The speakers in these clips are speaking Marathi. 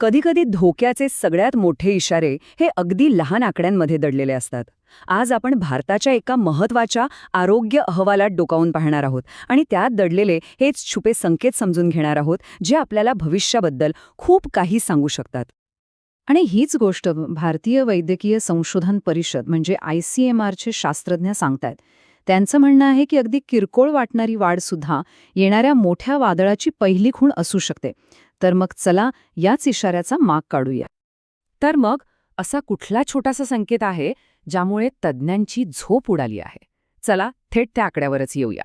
कधीकधी धोक्याचे सगळ्यात मोठे इशारे हे अगदी लहान आकड्यांमध्ये दडलेले असतात. आज आपण भारताच्या एका महत्त्वाच्या आरोग्य अहवालात डोकावून पाहणार आहोत आणि त्यात दडलेले हेच छुपे संकेत समजून घेणार आहोत जे आपल्याला भविष्याबद्दल खूप काही सांगू शकतात. आणि हीच गोष्ट भारतीय वैद्यकीय संशोधन परिषद म्हणजे आय सी एम आरचे शास्त्रज्ञ सांगतायत. त्यांचं म्हणणं आहे की अगदी किरकोळ वाटणारी वाढसुद्धा येणाऱ्या मोठ्या वादळाची पहिली खूण असू शकते. तर मग चला याच इशाऱ्याचा माग काढूया. तर मग असा कुठला छोटासा संकेत आहे ज्यामुळे तज्ज्ञांची झोप उडाली आहे. चला थेट त्या आकड्यावरच येऊया.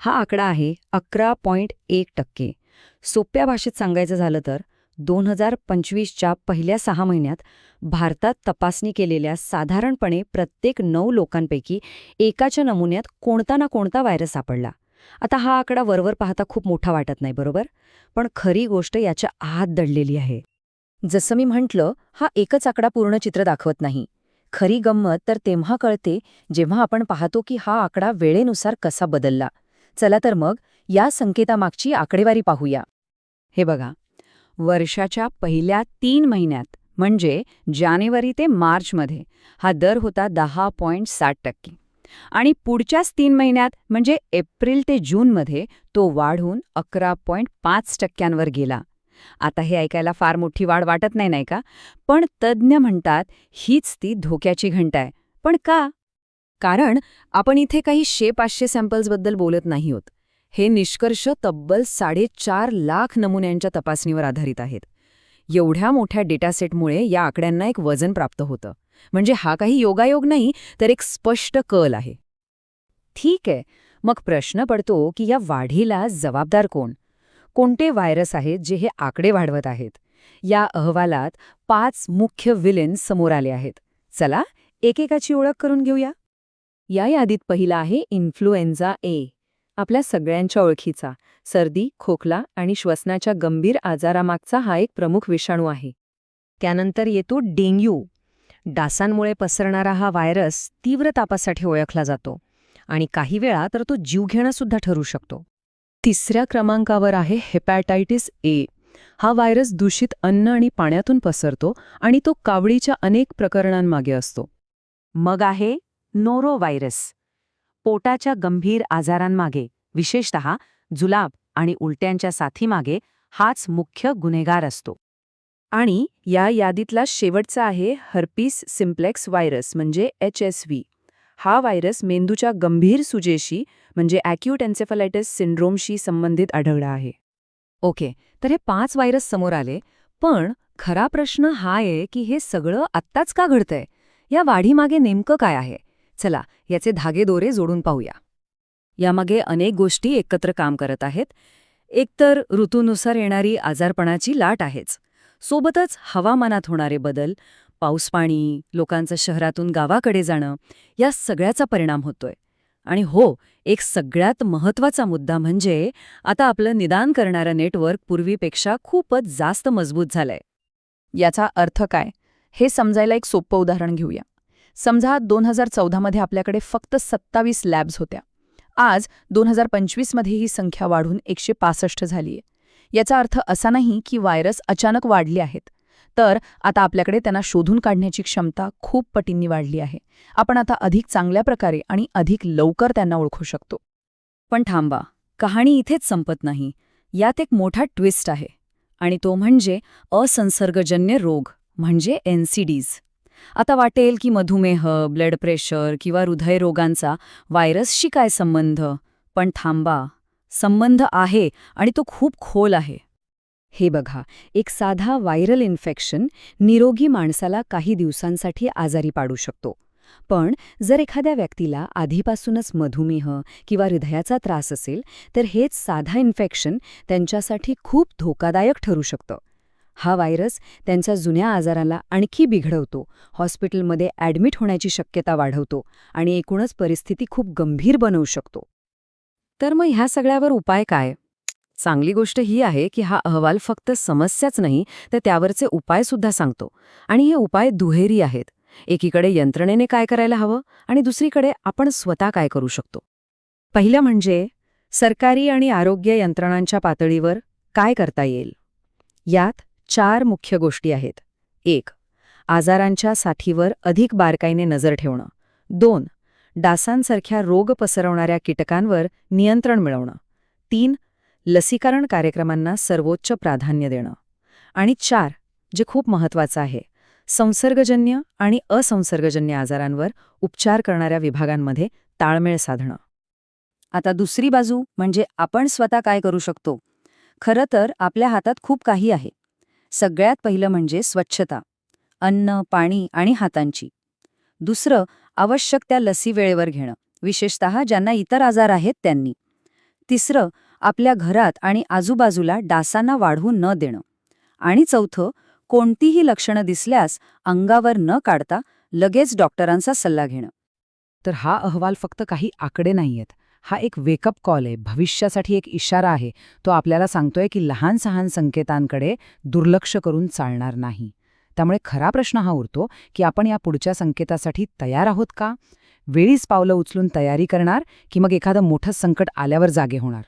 हा आकडा आहे अकरा पॉईंट एक टक्के. सोप्या भाषेत सांगायचं झालं तर दोन हजार पंचवीसच्या पहिल्या सहा महिन्यात भारतात तपासणी केलेल्या साधारणपणे प्रत्येक नऊ लोकांपैकी एकाच्या नमुन्यात कोणता ना कोणता व्हायरस सापडला. आता हा आकडा वरवर पाहता खूप मोठा वाटत नाही बरोबर? पण खरी गोष्ट याच्या आत दडलेली आहे. जसं मी म्हटलं हा एकच आकडा पूर्ण चित्र दाखवत नाही. खरी गंमत तर तेव्हा कळते जेव्हा आपण पाहतो की हा आकडा वेळेनुसार कसा बदलला. चला तर मग या संकेतामागची आकडेवारी पाहूया. हे बघा. वर्षाच्या पहिल्या तीन महिन्यात म्हणजे जानेवारी ते मार्चमध्ये हा दर होता दहा पॉईंट साठ टक्के. आणि पुढच्याच तीन महिन्यात म्हणजे एप्रिल ते जूनमध्ये तो वाढून अकरा पॉईंट पाच टक्क्यांवर गेला. आता हे ऐकायला फार मोठी वाढ वाटत नाही नाही का? पण तज्ज्ञ म्हणतात हीच ती धोक्याची घंटा आहे. पण का? कारण आपण इथे काही शे पाचशे सॅम्पल्सबद्दल बोलत नाही आहोत हे निष्कर्ष तब्बल साडेचार लाख नमुन्यांच्या तपासणीवर आधारित आहेत. एवढ्या मोठ्या डेटासेटमुळे या आकड्यांना एक वजन प्राप्त होतं. म्हणजे हा काही योगायोग नाही तर एक स्पष्ट कल आहे. ठीक आहे मग प्रश्न पडतो की या वाढीला जबाबदार कोण? कोणते व्हायरस आहेत जे हे आकडे वाढवत आहेत? या अहवालात पाच मुख्य विलेन समोर आले आहेत. चला एकेकाची ओळख करून घेऊया. या यादीत पहिला आहे इन्फ्लुएन्झा ए आपल्या सगळ्यांच्या ओळखीचा. सर्दी खोकला आणि श्वसनाच्या गंभीर आजारामागचा हा एक प्रमुख विषाणू आहे. त्यानंतर येतो डेंग्यू. डासांमुळे पसरणारा हा व्हायरस तीव्र तापासाठी ओळखला जातो आणि काही वेळा तर तो जीवघेणासुद्धा ठरू शकतो. तिसऱ्या क्रमांकावर आहे हेपॅटायटिस ए. हा व्हायरस दूषित अन्न आणि पाण्यातून पसरतो आणि तो कावळीच्या अनेक प्रकरणांमागे असतो. मग आहे नोरो व्हायरस पोटाच्या गंभीर आजारांमागे विशेषतः जुलाब आणि उलट्यांच्या साथीमागे हाच मुख्य गुन्हेगार असतो. आणि या यादीतला शेवटचा आहे हर्पीस सिम्प्लेक्स व्हायरस म्हणजे एच एस व्ही हा व्हायरस मेंदूच्या गंभीर सुजेशी म्हणजे ॲक्यूट एन्सेफलायटिस सिंड्रोमशी संबंधित आढळला आहे. ओके तर हे पाच व्हायरस समोर आले पण खरा प्रश्न हा आहे की हे सगळं आत्ताच का घडतंय? या वाढीमागे नेमकं काय आहे? चला याचे धागेदोरे जोडून पाहूया. यामागे अनेक गोष्टी एकत्र काम करत आहेत. एकतर ऋतूनुसार येणारी आजारपणाची लाट आहेच. सोबतच हवामानात होणारे बदल पाऊसपाणी लोकांचं शहरातून गावाकडे जाणं या सगळ्याचा परिणाम होतोय. आणि हो एक सगळ्यात महत्त्वाचा मुद्दा म्हणजे आता आपलं निदान करणारं नेटवर्क पूर्वीपेक्षा खूपच जास्त मजबूत झालंय. याचा अर्थ काय? हे समजायला एक सोपं उदाहरण घेऊया. समजा दोन हजार चौदामध्ये आपल्याकडे फक्त सत्तावीस लॅब्स होत्या. आज दोन हजार पंचवीसमध्ये ही संख्या वाढून एकशे पासष्ट झालीय. याचा अर्थ असा नाही की व्हायरस अचानक वाढले आहेत. तर आता आपल्याकडे त्यांना शोधून काढण्याची क्षमता खूप पटींनी वाढली आहे. आपण आता अधिक चांगल्या प्रकारे आणि अधिक लवकर त्यांना ओळखू शकतो. पण थांबा कहाणी इथेच संपत नाही. यात एक मोठा ट्विस्ट आहे आणि तो म्हणजे असंसर्गजन्य रोग म्हणजे एनसीडीज आता वाटेल की मधुमेह ब्लड प्रेशर किंवा हृदयरोगांचा व्हायरसशी काय संबंध? पण थांबा संबंध आहे आणि तो खूप खोल आहे. हे बघा एक साधा व्हायरल इन्फेक्शन निरोगी माणसाला काही दिवसांसाठी आजारी पाडू शकतो. पण जर एखाद्या व्यक्तीला आधीपासूनच मधुमेह किंवा हृदयाचा त्रास असेल तर हेच साधा इन्फेक्शन त्यांच्यासाठी खूप धोकादायक ठरू शकतं. हा व्हायरस त्यांच्या जुन्या आजाराला आणखी बिघडवतो हॉस्पिटलमध्ये ॲडमिट होण्याची शक्यता वाढवतो आणि एकूणच परिस्थिती खूप गंभीर बनवू शकतो. तर मग ह्या सगळ्यावर उपाय काय? चांगली गोष्ट ही आहे की हा अहवाल फक्त समस्याच नाही तर त्यावरचे उपायसुद्धा सांगतो. आणि हे उपाय दुहेरी आहेत. एकीकडे यंत्रणेने काय करायला हवं आणि दुसरीकडे आपण स्वतः काय करू शकतो? पहिलं म्हणजे सरकारी आणि आरोग्य यंत्रणांच्या पातळीवर काय करता येईल? यात चार मुख्य गोष्टी आहेत. एक आजारांच्या साठीवर अधिक बारकाईने नजर ठेवणं. दोन डासांसारख्या रोग पसरवणाऱ्या कीटकांवर नियंत्रण मिळवणं. तीन लसीकरण कार्यक्रमांना सर्वोच्च प्राधान्य देणं. आणि चार जे खूप महत्वाचं आहे संसर्गजन्य आणि असंसर्गजन्य आजारांवर उपचार करणाऱ्या विभागांमध्ये ताळमेळ साधणं. आता दुसरी बाजू म्हणजे आपण स्वतः काय करू शकतो? खरं तर आपल्या हातात खूप काही आहे. सगळ्यात पहिलं म्हणजे स्वच्छता. अन्न पाणी आणि हातांची. दुसरं आवश्यक त्या लसी वेळेवर घेणं विशेषतः ज्यांना इतर आजार आहेत त्यांनी. तिसरं आपल्या घरात आणि आजूबाजूला डासांना वाढवू न देणं. आणि चौथं कोणतीही लक्षणं दिसल्यास अंगावर न काढता लगेच डॉक्टरांचा सल्ला घेणं. तर हा अहवाल फक्त काही आकडे नाहीयेत. हा एक वेकअप कॉल आहे. भविष्यासाठी एक इशारा आहे. तो आपल्याला सांगतोय की लहान सहान संकेतांकडे दुर्लक्ष करून चालणार नाही. त्यामुळे खरा प्रश्न हा उरतो की आपण या पुढच्या संकेतासाठी तयार आहोत का? वेळीच पावलं उचलून तयारी करणार की मग एखादं मोठं संकट आल्यावर जागे होणार?